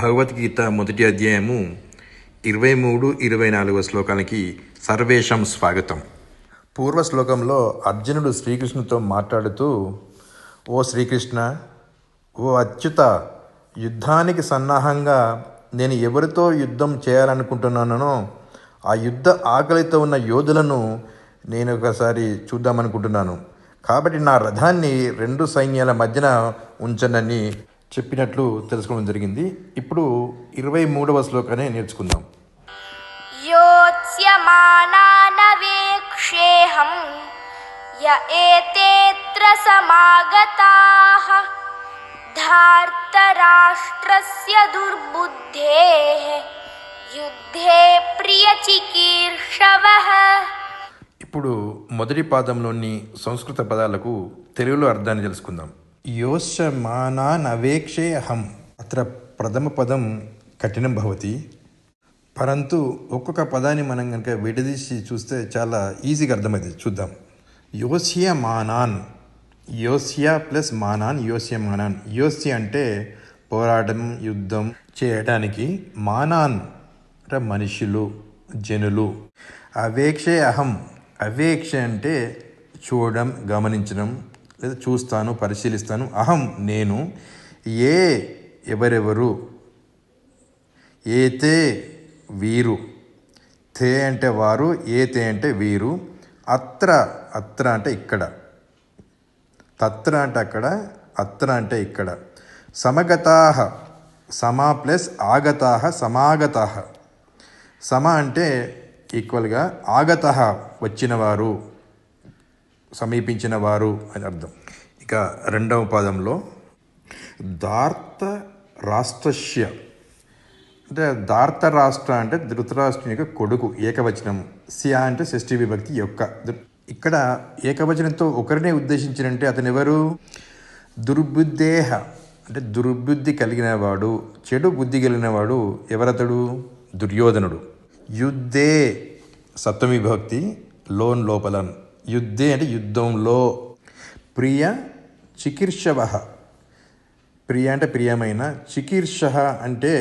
భగవద్గీత మొదటి అధ్యాయము ఇరవై మూడు ఇరవై నాలుగవ శ్లోకానికి సర్వేషం స్వాగతం. పూర్వ శ్లోకంలో అర్జునుడు శ్రీకృష్ణుతో మాట్లాడుతూ ఓ శ్రీకృష్ణ ఓ అచ్యుత యుద్ధానికి సన్నాహంగా నేను ఎవరితో యుద్ధం చేయాలనుకుంటున్నానో ఆ యుద్ధ ఆకలితో ఉన్న యోధులను నేను ఒకసారి చూద్దామనుకుంటున్నాను. కాబట్టి నా రథాన్ని రెండు సైన్యాల మధ్యన ఉంచనని చెప్పినట్లు తెలుసుకోవడం జరిగింది. ఇప్పుడు ఇరవై మూడవ శ్లోకాన్ని నేర్చుకుందాం. యోత్స్యమానానవేక్షేహం య ఏతేత్ర సమాగతాః ధార్తరాష్ట్రస్య దుర్బుద్ధేః యుద్ధే ప్రియచికీర్షవః. ఇప్పుడు మొదటి పాదంలోని సంస్కృత పదాలకు తెలుగులో అర్థాన్ని తెలుసుకుందాం. యోష్యమానాన్ అవేక్షే అహం అత్ర ప్రథమ పదం కఠినం భవతి పరంతు ఒక్కొక్క పదాన్ని మనం కనుక విడదీసి చూస్తే చాలా ఈజీగా అర్థమవుతుంది చూద్దాం. యోస్య మానాన్ యోస్య ప్లస్ మానాన్ యోస్య మానాన్ యోస్య అంటే పోరాటం యుద్ధం చేయడానికి మానాన్. మనుషులు జనులు. అవేక్షే అహం. అవేక్ష అంటే చూడడం గమనించడం. లేదా చూస్తాను పరిశీలిస్తాను. అహం నేను ఏ ఎవరెవరు? ఏతే వీరు. తే అంటే వారు ఏతే అంటే వీరు. అత్ర అత్ర అంటే ఇక్కడ. తత్ర అంటే అక్కడ అత్ర అంటే ఇక్కడ. సమగతాహ సమా ప్లస్ ఆగతాహ సమాగతాహ. సమ అంటే ఈక్వల్గా ఆగత వచ్చినవారు. సమీపించిన వారు అని అర్థం. ఇక రెండవ పాదంలో దార్త రాష్ట్రస్య. అంటే దార్త రాష్ట్ర అంటే ధృతరాష్ట్రం యొక్క కొడుకు ఏకవచనం. సియా అంటే షష్ఠి విభక్తి యొక్క. ఇక్కడ ఏకవచనంతో ఒకరినే ఉద్దేశించినంటే అతను ఎవరు? దుర్బుద్ధేహ. అంటే దుర్బుద్ధి కలిగిన వాడు చెడు బుద్ధి కలిగిన వాడు ఎవరతడు? దుర్యోధనుడు. యుద్ధే సప్తమి విభక్తి లోన్ లోపల యుద్ధే అంటే యుద్ధంలో ప్రియ చికిర్షవ. ప్రియ అంటే ప్రియమైన. చికీర్ష అంటే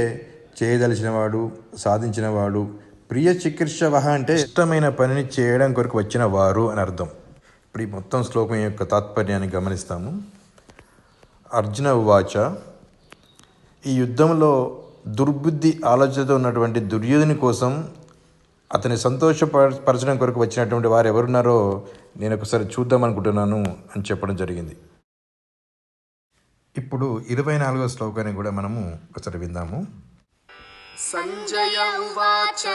చేయదలిచినవాడు సాధించినవాడు. ప్రియ చికిర్షవ అంటే ఇష్టమైన పనిని చేయడం కొరకు వచ్చిన వారు అని అర్థం. ఇప్పుడు ఈ మొత్తం శ్లోకం యొక్క తాత్పర్యాన్ని గమనిస్తాము. అర్జున ఉవాచ ఈ యుద్ధంలో దుర్బుద్ధి ఆలోచనతో ఉన్నటువంటి దుర్యోధుని కోసం అతని సంతోషపరచడం కొరకు వచ్చినటువంటి వారు ఎవరున్నారో నేను ఒకసారి చూద్దాం అనుకుంటున్నాను అని చెప్పడం జరిగింది. ఇప్పుడు ఇరవై నాలుగో శ్లోకాన్ని కూడా మనము ఒకసారి విందాము. సంజయ ఉవాచ.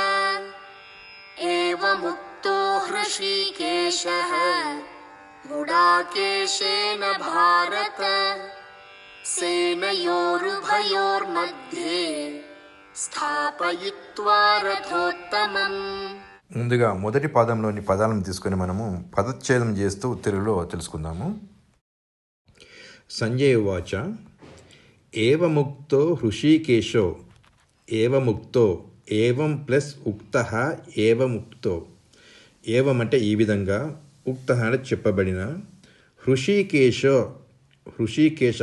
హృషికేశ. భారత. సేనయోరుభయోర్మధ్యే. ముందుగా మొదటి పాదంలోని పదాలను తీసుకొని మనము పదచ్ఛేదం చేస్తూ తెలుగులో తెలుసుకుందాము. సంజయ్ వాచ ఏవముక్తో హృషికేశో ఏవముక్తో ఏవం ప్లస్ ఉక్త ఏవముక్తో. ఏవం అంటే ఈ విధంగా ఉక్త అంటే చెప్పబడిన హృషికేశో హృషికేశ.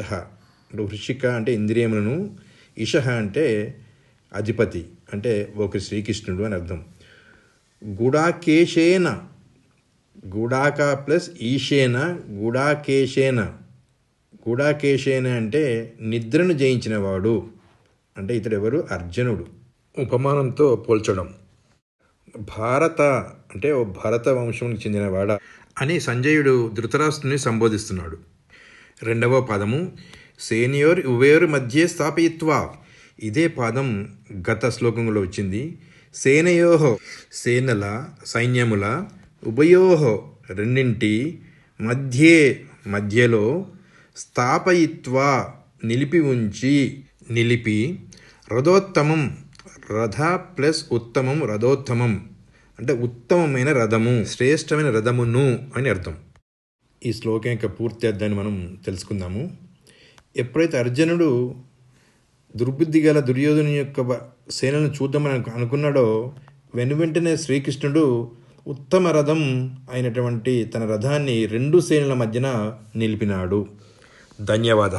హృషిక అంటే ఇంద్రియములను ఇష అంటే అధిపతి అంటే ఒక శ్రీకృష్ణుడు అని అర్థం. గుడాకేశేన గుడాక ప్లస్ ఈశేన గుడాకేశేన. గుడాకేశేన అంటే నిద్రను జయించినవాడు అంటే ఇతడు ఎవరు అర్జునుడు. ఉపమానంతో పోల్చడం. భారత అంటే ఓ భరత వంశంకి చెందినవాడ అని సంజయుడు ధృతరాష్ట్రుని సంబోధిస్తున్నాడు. రెండవ పదము సేనియోర్ ఉవేరు మధ్య స్థాపయిత్వా ఇదే పాదం గత శ్లోకంలో వచ్చింది. సేనయోహో సేనల సైన్యముల ఉభయోహో రెండింటి మధ్యే మధ్యలో స్థాపయిత్వా నిలిపి ఉంచి నిలిపి రథోత్తమం రథ ప్లస్ ఉత్తమం రథోత్తమం అంటే ఉత్తమమైన రథము శ్రేష్టమైన రథమును అని అర్థం. ఈ శ్లోకం యొక్క పూర్తి అర్థాన్ని మనం తెలుసుకుందాము. ఎప్పుడైతే అర్జునుడు దుర్బుద్ధి గల దుర్యోధను యొక్క సేనను చూద్దామని అనుకున్నాడో వెను వెంటనే శ్రీకృష్ణుడు ఉత్తమ రథం అయినటువంటి తన రథాన్ని రెండు సేనల మధ్యన నిలిపినాడు. ధన్యవాద.